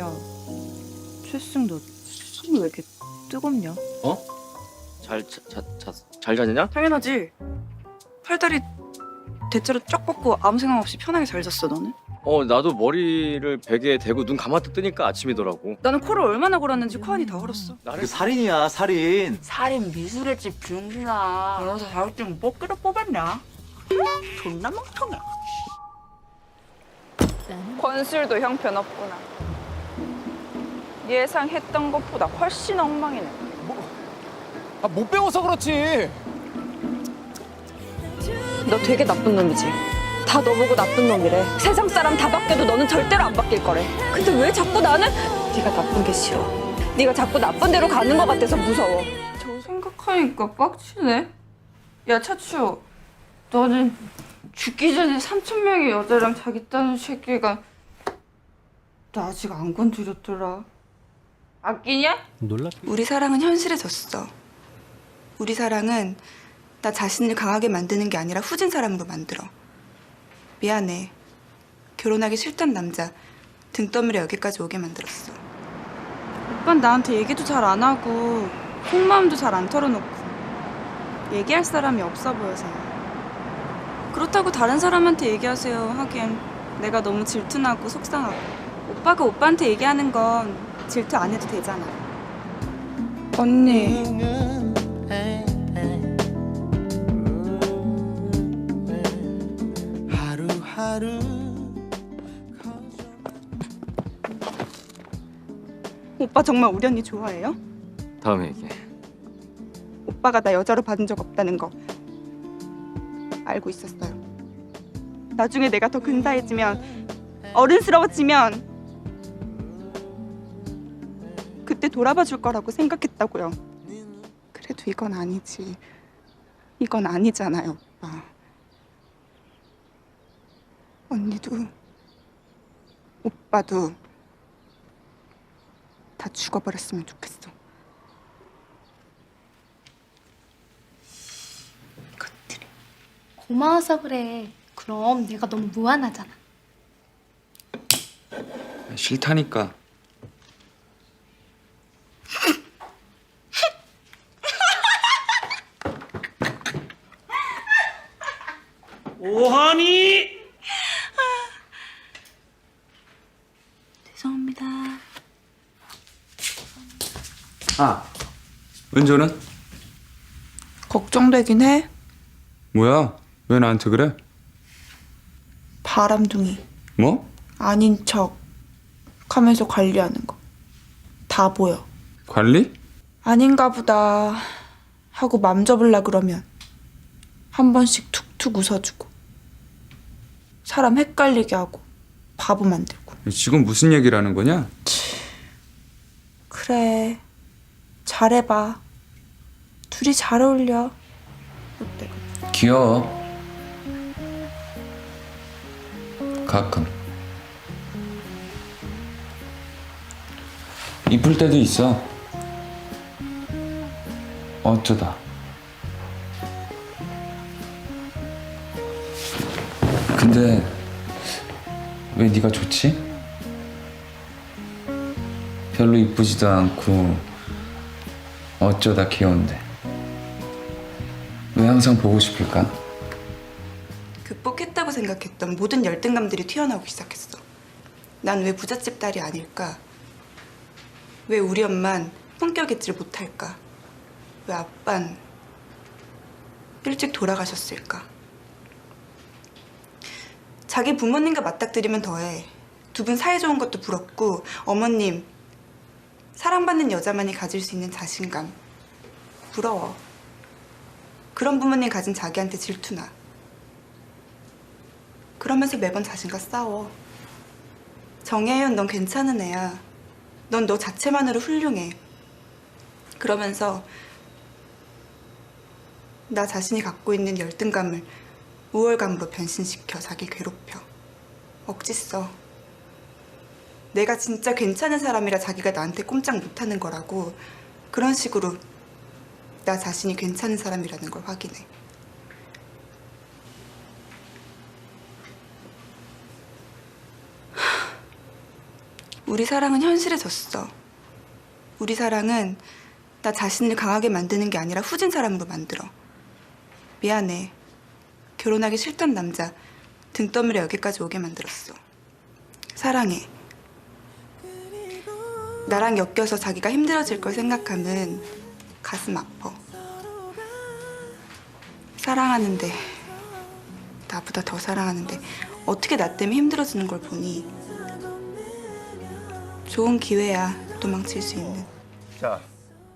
야, 최승 너 손이 왜 이렇게 뜨겁냐? 잘, 자, 자, 자, 잘 자느냐? 당연하지. 팔다리 대체로 쫙 뻗고 아무 생각 없이 편하게 잘 잤어 너는? 어, 나도 머리를 베개에 대고 눈 감았다 뜨니까 아침이더라고. 나는 코를 얼마나 골았는지 코 안이 다 얼었어. 나를 그 살인이야 살인 살인 미술의 집 병신아 그래서 자격증 뽑기로 뽑았냐? 존나 멍청해 권술도 형편없구나. 예상했던 것보다 훨씬 엉망이네. 아, 못 배워서 그렇지. 너 되게 나쁜 놈이지. 다 너보고 나쁜 놈이래. 세상 사람 다 바뀌어도 너는 절대로 안 바뀔 거래. 근데 왜 자꾸 나는 네가 나쁜 게 싫어. 네가 자꾸 나쁜 대로 가는 것 같아서 무서워. 저 생각하니까 빡치네. 야 차추, 너는 죽기 전에 3천 명의 여자랑 자겠다는 새끼가 나 아직 안 건드렸더라. 아끼냐? 우리 사랑은 현실해졌어. 우리 사랑은 나 자신을 강하게 만드는 게 아니라 후진 사람으로 만들어. 미안해. 결혼하기 싫단 남자 등 떠밀어 여기까지 오게 만들었어. 오빤 나한테 얘기도 잘 안 하고 속마음도 잘 안 털어놓고 얘기할 사람이 없어 보여서 그렇다고 다른 사람한테 얘기하세요 하기엔 내가 너무 질투나고 속상하고 오빠가 오빠한테 얘기하는 건 질투 안 해도 되잖아 언니 오빠 정말 우리 언니 좋아해요? 다음에 얘기해. 오빠가 나 여자로 받은 적 없다는 거 알고 있었어요. 나중에 내가 더 근사해지면 어른스러워지면 돌아봐 줄 거라고 생각했다고요. 그래도 이건 아니지. 이건 아니잖아요, 오빠. 언니도 오빠도 다 죽어버렸으면 좋겠어. 고마워서 그래. 그럼 내가 너무 무안하잖아. 싫다니까. 죄송합니다. 아, 은조는? 걱정되긴 해. 뭐야? 왜 나한테 그래? 바람둥이. 뭐? 아닌 척 하면서 관리하는 거. 다 보여. 관리? 아닌가 보다 하고 맘 접을라 그러면 한 번씩 툭툭 웃어주고 사람 헷갈리게 하고 바보 만들고 지금 무슨 얘기를 하는 거냐? 그래 잘해봐 둘이 잘 어울려 어때? 귀여워. 가끔. 이쁠 때도 있어. 어쩌다. 근데 왜 네가 좋지? 별로 이쁘지도 않고 어쩌다 귀여운데 왜 항상 보고 싶을까? 극복했다고 생각했던 모든 열등감들이 튀어나오기 시작했어 난 왜 부잣집 딸이 아닐까? 왜 우리 엄만 품격 있지를 못할까? 왜 아빤 일찍 돌아가셨을까? 자기 부모님과 맞닥뜨리면 더해. 두 분 사이 좋은 것도 부럽고 어머님 사랑받는 여자만이 가질 수 있는 자신감 부러워. 그런 부모님 가진 자기한테 질투나. 그러면서 매번 자신과 싸워. 정혜연 넌 괜찮은 애야. 넌 너 자체만으로 훌륭해. 그러면서 나 자신이 갖고 있는 열등감을 우월감으로 변신시켜 자기 괴롭혀. 억지 써. 내가 진짜 괜찮은 사람이라 자기가 나한테 꼼짝 못하는 거라고 그런 식으로 나 자신이 괜찮은 사람이라는 걸 확인해. 우리 사랑은 현실해졌어. 우리 사랑은 나 자신을 강하게 만드는 게 아니라 후진 사람으로 만들어. 미안해. 결혼하기 싫던 남자 등 떠밀어 여기까지 오게 만들었어. 사랑해. 나랑 엮여서 자기가 힘들어질 걸 생각하면 가슴 아파. 사랑하는데 나보다 더 사랑하는데 어떻게 나 때문에 힘들어지는 걸 보니 좋은 기회야 도망칠 수 있는. 자,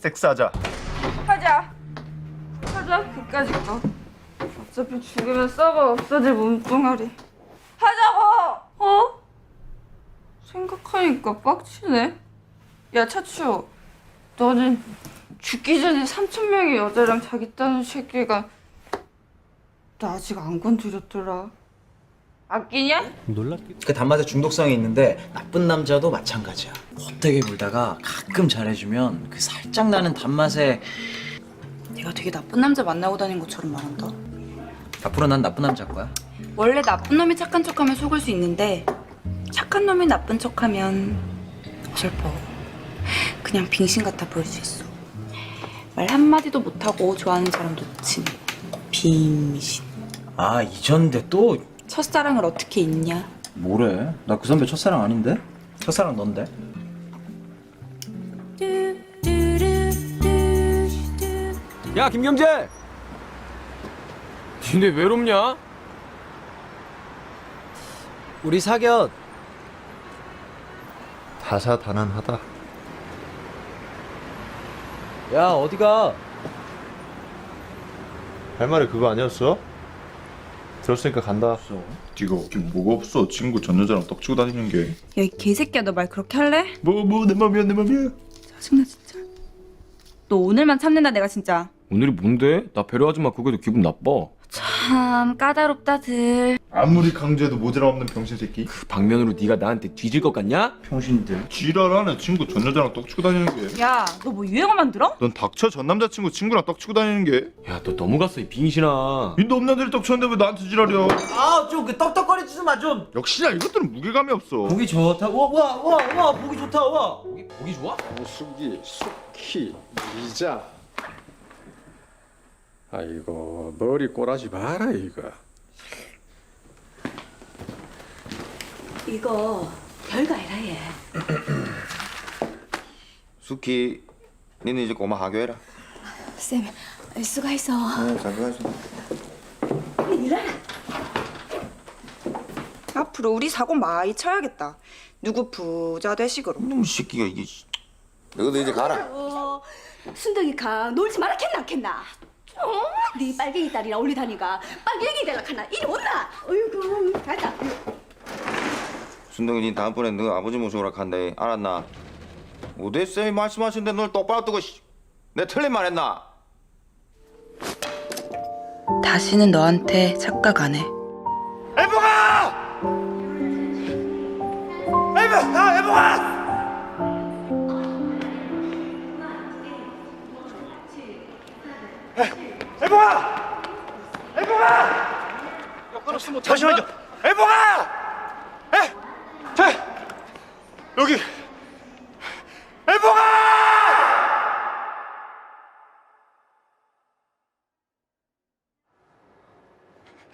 섹스하자. 하자. 하자. 그까짓 거. 어차피 죽으면 썩어 없어질 몸뚱아리. 하자고. 어? 생각하니까 빡치네. 야 차추, 너는 죽기 전에 3천 명의 여자랑 자겠다는 새끼가 나 아직 안 건드렸더라. 아끼냐? 그 단맛에 중독성이 있는데 나쁜 남자도 마찬가지야. 헛되게 굴다가 가끔 잘해주면 그 살짝 나는 단맛에 내가 되게 나쁜 남자 만나고 다닌 것처럼 말한다. 앞으로 난 나쁜 남자일 거야. 원래 나쁜 놈이 착한 척하면 속을 수 있는데 착한 놈이 나쁜 척하면 어설퍼. 그냥 빙신 같아 보일 수 있어. 말 한마디도 못하고 좋아하는 사람 놓친 빙신. 아 이전데 또 첫사랑을 어떻게 잊냐? 뭐래? 나 그 선배 첫사랑 아닌데? 첫사랑 넌데? 야 김경재. 니네 외롭냐? 우리 사겨. 다사다난하다. 야 어디가? 할 말이 그거 아니었어? 들었으니까 간다. 네가 없긴 뭐가 없어. 친구 전 여자랑 떡치고 다니는 게. 야 이 개새끼야 너 말 그렇게 할래? 뭐 뭐 내 맘이야 내 맘이야. 짜증나 진짜. 너 오늘만 참는다 내가 진짜. 오늘이 뭔데? 나 배려하지 마. 그거도 기분 나빠. 참 까다롭다들. 아무리 강조해도 모자람 없는 병신 새끼. 그 방면으로 네가 나한테 뒤질 것 같냐? 병신들. 지랄하네. 친구 전 여자랑 떡 치고 다니는 게. 야 너 뭐 유행어 만들어? 넌 닥쳐 전 남자친구 친구랑 떡 치고 다니는 게. 야 너 너무 갔어 이 빙신아. 이 넘나들이 떡 쳤는데 왜 나한테 지랄이야? 아좀 그 떡떡거리지 좀마 좀. 역시나 이것들은 무게감이 없어. 보기 좋다. 와와와와 보기 좋다 와. 보기, 보기 좋아? 무숙이, 숙희, 이자. 아이고 머리 꼬라지 마라 이거. 이거 별거 아니라 얘. 수키, 니는 이제 고마 하교해라. 쌤, 수고했어. 어, 잘 가서. 앞으로 우리 사고 많이 쳐야겠다. 누구 부자 되식으로. 이놈 새끼가 이게. 씨. 너도 이제 가라. 어, 순덕이 가 놀지 마라 캔나 캔나. 어? 네 빨갱이 딸이랑 올리다니가 빨갱이 되라 카나 이리 온나. 어이구 가자. 순동이 니 다음번에 너 아버지 모시오라 한대. 알았나? 우대 쌤이 말씀하신데 널 똑바로 뜨고 씨. 내 틀린 말 했나? 다시는 너한테 착각 안 해. 애봉아! 애봉! 아, 애봉아! 애- 애봉아! 애봉아! 잠시만요. 애봉아! 에? 자, 여기. 애봉아!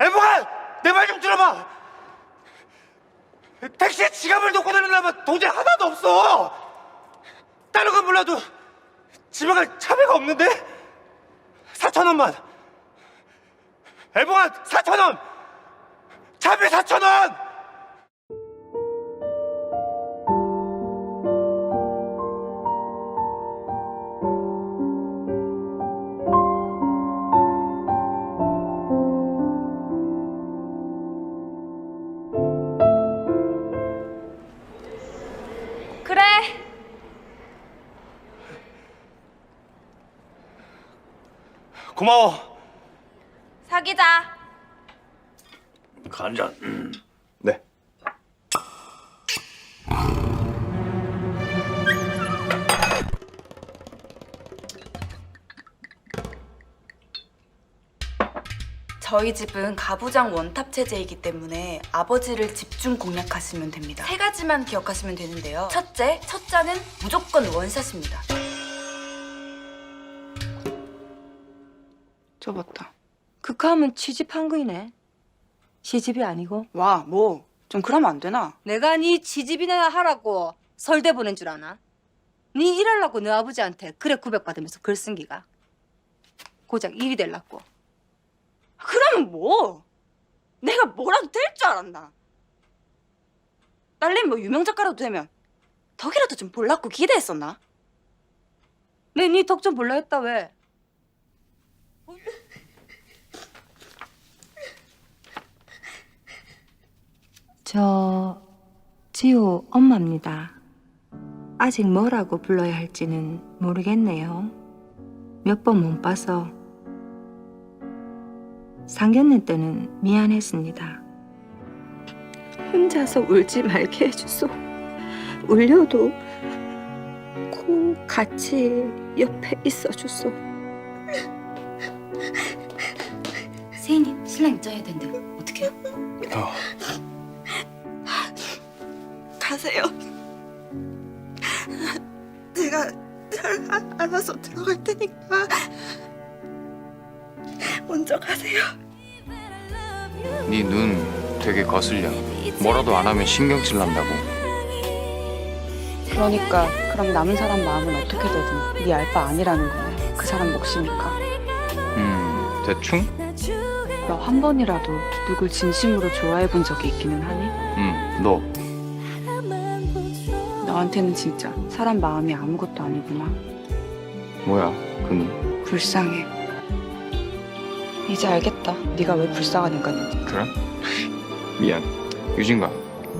애봉아! 내말 좀 들어봐! 택시에 지갑을 놓고 다니려면 돈이 하나도 없어! 다른 건 몰라도 집에 갈 차비가 없는데? 4천 원만! 애봉아 4천 원! 차비 4천 원! 고마워. 사귀자. 간장. 네. 저희 집은 가부장 원탑 체제이기 때문에 아버지를 집중 공략하시면 됩니다. 세 가지만 기억하시면 되는데요. 첫째, 첫 잔은 무조건 원샷입니다. 접었다. 극하면 취집 한국이네. 시집이 아니고. 와, 뭐. 좀 그러면 안 되나? 내가 네 취집이나 하라고 설대 보낸 줄 아나? 네 일하려고 너 아버지한테 그래 구백받으면서 글 쓴 기가. 고작 일이 될라고. 그러면 뭐? 내가 뭐라도 될 줄 알았나? 딸내미 뭐 유명 작가라도 되면 덕이라도 좀 볼라고 기대했었나? 내 네 덕 좀 볼라 했다 왜? 저 지호 엄마입니다. 아직 뭐라고 불러야 할지는 모르겠네요. 몇 번 못 봐서 상견례 때는 미안했습니다. 혼자서 울지 말게 해주소. 울려도 꼭 같이 옆에 있어 주소. 세인님 신랑 입장해야 되는데 어떡해요? 가세요. 제가 잘 아- 알아서 들어갈 테니까 먼저 가세요. 네 눈 되게 거슬려. 뭐라도 안 하면 신경질 난다고. 그러니까 그럼 남은 사람 마음은 어떻게 되든 네 알 바 아니라는 거네. 그 사람 몫이니까. 음, 대충? 너 한 번이라도 누굴 진심으로 좋아해 본 적이 있기는 하니? 음, 너. 너한테는 진짜 사람 마음이 아무것도 아니구나. 뭐야, 그 눈. 불쌍해. 이제 알겠다. 네가 왜 불쌍한 인간인지. 그래? 미안. 유진가,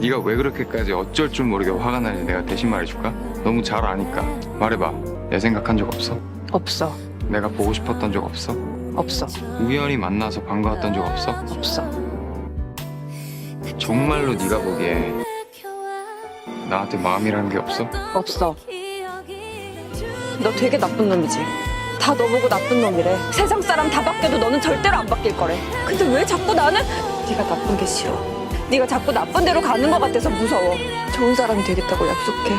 네가 왜 그렇게까지 어쩔 줄 모르게 화가 나는지 내가 대신 말해줄까? 너무 잘 아니까. 말해봐. 내 생각한 적 없어? 없어. 내가 보고 싶었던 적 없어? 없어. 우연히 만나서 반가웠던 적 없어? 없어. 정말로 네가 보기에 나한테 마음이라는 게 없어? 없어. 너 되게 나쁜 놈이지. 다 너 보고 나쁜 놈이래. 세상 사람 다 바뀌어도 너는 절대로 안 바뀔 거래. 근데 왜 자꾸 나는 네가 나쁜 게 싫어. 네가 자꾸 나쁜 데로 가는 것 같아서 무서워. 좋은 사람이 되겠다고 약속해.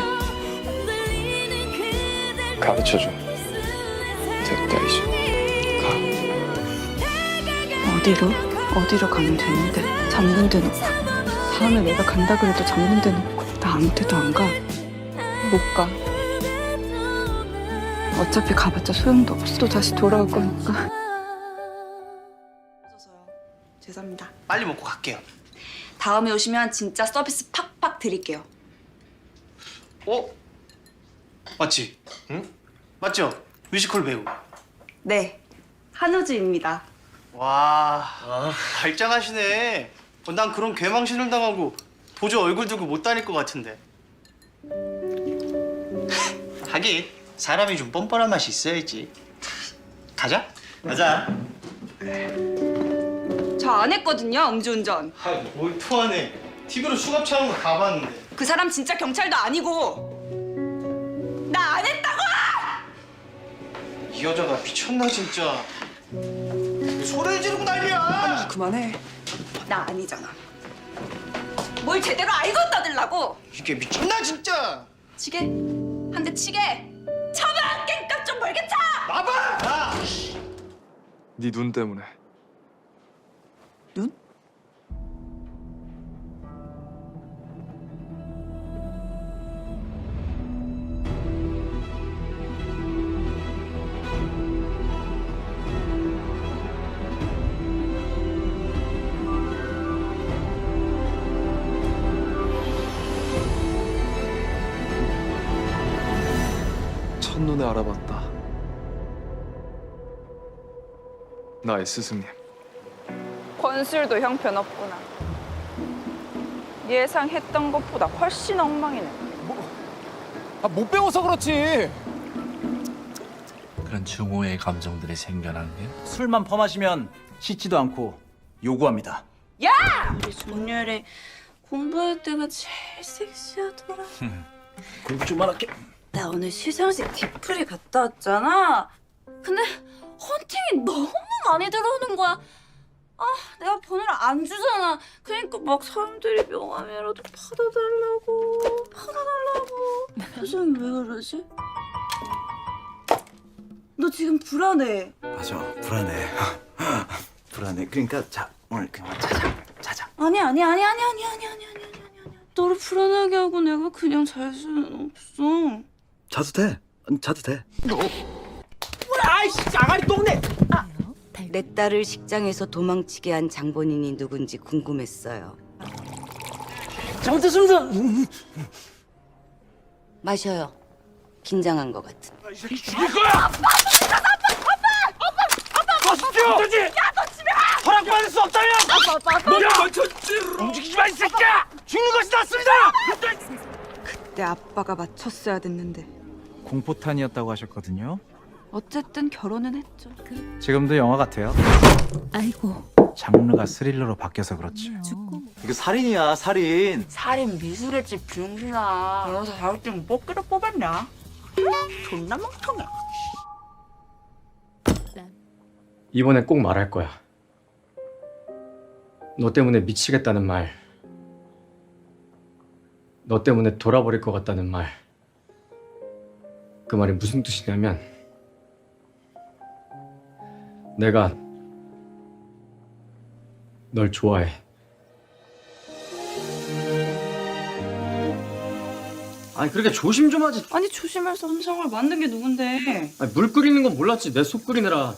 가르쳐줘. 됐다 이제. 가. 어디로? 어디로 가면 되는데 잡는 데 놓고 다음에 내가 간다 그래도 잡는 데 놓고 나 아무 데도 안 가. 못 가. 어차피 가봤자 소용도 없어. 또 다시 돌아올 거니까. 죄송합니다. 빨리 먹고 갈게요. 다음에 오시면 진짜 서비스 팍팍 드릴게요. 어? 맞지? 응? 맞죠? 뮤지컬 배우. 네, 한우주입니다. 와, 발장하시네. 어, 난 그런 괴망신을 당하고 보조 얼굴 두고 못 다닐 것 같은데. 하긴 사람이 좀 뻔뻔한 맛이 있어야지. 가자. 가자. 저 안 했거든요, 음주운전. 아, 뭘 토하네. TV로 수갑차 하는 거 가봤는데. 그 사람 진짜 경찰도 아니고 나 안 했다고! 이 여자가 미쳤나 진짜. 왜 소리를 지르고 난리야. 그만해. 나 아니잖아. 뭘 제대로 알고 떠들라고? 이게 미쳤나 진짜. 치게? 한 대 치게? 쳐봐! 깽값 좀 벌게 쳐! 나봐. 아! 네 눈 때문에. 눈? 첫눈에 알아봤다. 나 스승님. 권술도 형편없구나. 예상했던 것보다 훨씬 엉망이네. 아, 못 배워서 그렇지. 그런 증오의 감정들이 생겨난 게 술만 퍼마시면 씻지도 않고 요구합니다. 정렬에 공부할 때가 제일 섹시하더라. 공부 좀 할게. 나 오늘 시상식 뒤풀이 갔다 왔잖아. 근데 헌팅이 너무 많이 들어오는 거야. 내가 번호를 안 주잖아. 그러니까 막 사람들이 명함이라도 받아달라고, 받아달라고. 표정이 왜 그러지? 너 지금 불안해. 맞아 불안해 불안해 그러니까 자 오늘 그냥 자자 자자 아니 아니 아니 아니 아니 아니 아니 아니 아니 아니. 너를 불안하게 하고 내가 그냥 잘 수는 없어. 자도 돼 자도 돼 아이씨 아가리 똥내 내 딸을 식장에서 도망치게 한 장본인이 누군지 궁금했어요. 잘못했습니다 마셔요. 긴장한 것 같은. 죽일 거야 아빠 아빠 아빠 아빠 아빠 아빠 야너 집에 가 허락받을 수 없다면 아빠 아빠 아빠 야 먼저 움직이지 마 이 새끼야 죽는 것이 낫습니다 내 아빠가 맞췄어야 됐는데 공포탄이었다고 하셨거든요 어쨌든 결혼은 했죠. 지금도 영화 같아요 아이고. 장르가 스릴러로 바뀌어서 그렇지 이거 살인이야 살인 살인 미술했지 병신아. 변호사 자격증 뽑기로 뽑았냐? 존나 멍청해. 이번에 꼭 말할 거야. 너 때문에 미치겠다는 말. 너 때문에 돌아버릴 것 같다는 말. 그 말이 무슨 뜻이냐면 내가 널 좋아해. 아니 그렇게 조심 좀 하지. 아니 조심해서 음성을 만든 게 누군데? 아니, 물 끓이는 건 몰랐지. 내 속 끓이느라.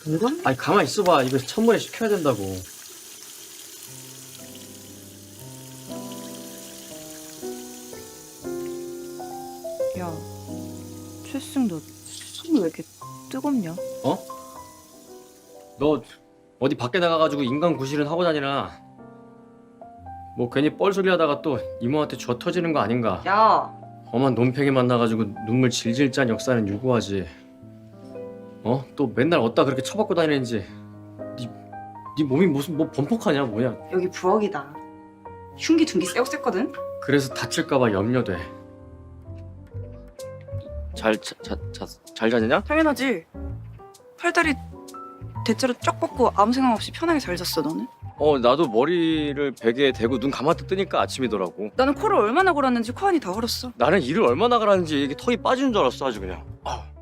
그건? 아니 가만 있어봐. 이거 천번에 시켜야 된다고. 최승 너 손이 왜 이렇게 뜨겁냐? 어? 너 어디 밖에 나가가지고 인간 구실은 하고 다니나? 뭐 괜히 뻘소리 하다가 또 이모한테 쥐어 터지는 거 아닌가? 야, 엄한 논팽이 만나가지고 눈물 질질 짠 역사는 유구하지. 어? 또 맨날 어디다 그렇게 처박고 다니는지. 네, 네 몸이 무슨 뭐 범퍼카냐 뭐냐? 여기 부엌이다. 흉기 둔기 쎄옥셌거든. 그래서 다칠까봐 염려돼. 잘, 자, 자, 자, 잘 자느냐? 당연하지. 팔다리 대체로 쫙 뻗고 아무 생각 없이 편하게 잘 잤어 너는? 어, 나도 머리를 베개에 대고 눈 감았다 뜨니까 아침이더라고. 나는 코를 얼마나 골았는지 코 안이 다 얼었어. 나는 일을 얼마나 가라는지 이게 턱이 빠지는 줄 알았어 아주 그냥. 아.